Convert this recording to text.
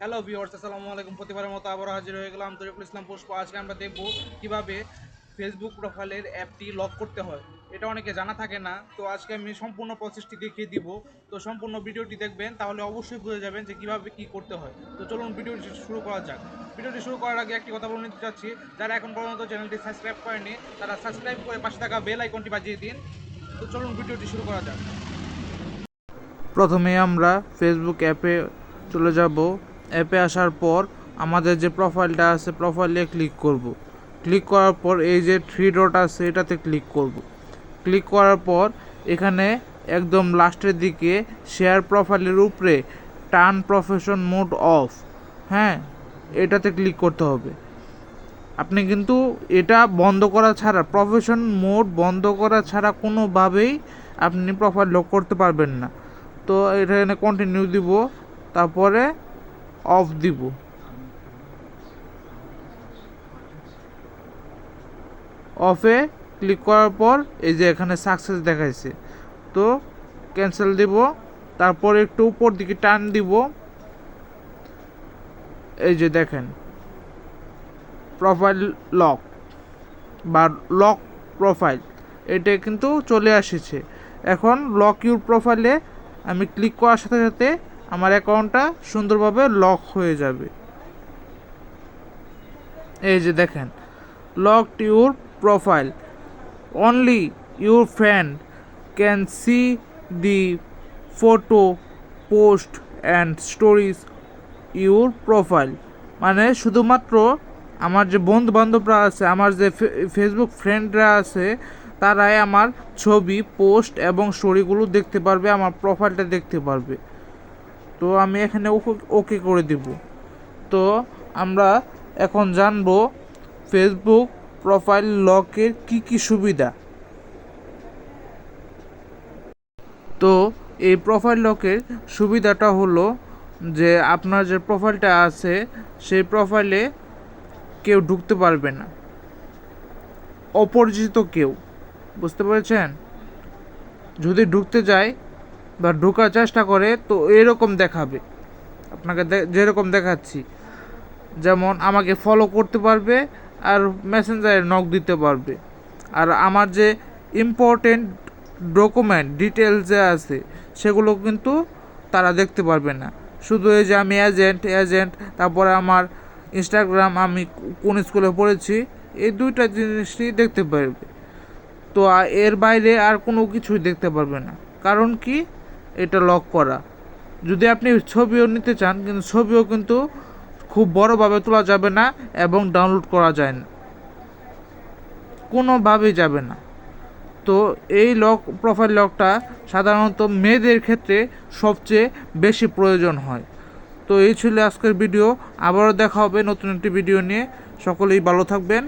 Hello viewers আসসালামু আলাইকুম প্রতিবারের মতো আবারও হাজির হয়ে গেলাম তরিকুল ইসলাম পুষ্প আজকে আমরা দেখব কীভাবে ফেসবুক প্রোফাইলের অ্যাপটি লক করতে হয়। এটা অনেকে জানা থাকে না। তো আজকে আমি সম্পূর্ণ প্রসেসটি দেখিয়ে দিব। তো সম্পূর্ণ ভিডিওটি দেখবেন, তাহলে অবশ্যই বুঝে যাবেন যে কীভাবে কি করতে হয়। তো চলুন ভিডিওটি শুরু করা যাক। ভিডিওটি শুরু করার আগে একটি কথা বলে নিতে চাচ্ছি, যারা এখন পর্যন্ত চ্যানেলটি সাবস্ক্রাইব করেনি তারা সাবস্ক্রাইব করে পাশে থাকা বেল আইকনটি বাজিয়ে দিন। তো চলুন ভিডিওটি শুরু করা যাক। প্রথমে আমরা ফেসবুক অ্যাপে চলে যাব। অ্যাপে আসার পর আমাদের যে প্রোফাইলটা আছে প্রোফাইলে ক্লিক করব। ক্লিক করার পর এই যে থ্রি ডট আছে, এটাতে ক্লিক করব। ক্লিক করার পর এখানে একদম লাস্টের দিকে শেয়ার প্রোফাইলের উপরে টার্ন প্রফেশন মোড অফ হ্যাঁ এটাতে ক্লিক করতে হবে। আপনি কিন্তু এটা বন্ধ করা ছাড়া প্রফেশন মোড বন্ধ করা ছাড়া কোনোভাবেই আপনি প্রোফাইল লক করতে পারবেন না। তো এটা এখানে কন্টিনিউ দিব, তারপরে অফ দিব। অফে ক্লিক করার পর এই যে এখানে সাকসেস দেখাইছে। তো ক্যান্সেল দিব, তারপর একটু উপর দিকে টান দিব। এই যে দেখেন প্রোফাইল লক বা লক প্রোফাইল এটা কিন্তু চলে এসেছে এখন লক ইউর প্রোফাইলে আমি ক্লিক করার সাথে সাথে আমার অ্যাকাউন্টটা সুন্দরভাবে লক হয়ে যাবে। এই যে দেখেন, lock your profile. Only your friend can see the photo post and stories your profile মানে শুধুমাত্র আমার যে বন্ধু বান্ধবরা আছে, আমার যে ফেসবুক ফ্রেন্ডরা আছে, তারাই আমার ছবি পোস্ট এবং স্টোরিগুলো দেখতে পারবে, আমার প্রোফাইলটা দেখতে পারবে। তো আমি এখানে ওকে- করে দিব। তো আমরা এখন জানব ফেসবুক প্রোফাইল লকের কি কি সুবিধা। তো এই প্রোফাইল লকের সুবিধাটা হলো যে আপনার যে প্রোফাইলটা আছে, সেই প্রোফাইলে কেউ ঢুকতে পারবে না। অপরিচিত কেউ। বুঝতে পেরেছেন? যদি ঢুকতে যায় বা ঢোকার চেষ্টা করে, তো এরকম দেখাবে। আপনাকে যেরকম দেখাচ্ছি। যেমন আমাকে ফলো করতে পারবে আর মেসেঞ্জারে নক দিতে পারবে। আর আমার যে ইম্পর্টেন্ট ডকুমেন্ট ডিটেলস যে আছে, সেগুলো কিন্তু তারা দেখতে পারবে না। শুধু এই যে আমি এজেন্ট এজেন্ট তারপরে আমার ইনস্টাগ্রাম আমি কোন স্কুলে পড়েছি, এই দুইটা জিনিসটি দেখতে পারবে। তো এর বাইরে আর কোনো কিছুই দেখতে পারবে না। কারণ কি? এটা লক করা। যদি আপনি ছবিও নিতে চান, কিন্তু ছবিও কিন্তু খুব বড়োভাবে তোলা যাবে না এবং ডাউনলোড করা যায় না। কোনোভাবেই যাবে না। তো এই লক প্রোফাইল লকটা সাধারণত মেয়েদের ক্ষেত্রে সবচেয়ে বেশি প্রয়োজন হয়। তো এই ছিল আজকের ভিডিও আবারও দেখা হবে নতুন একটি ভিডিও নিয়ে। সকলেই ভালো থাকবেন।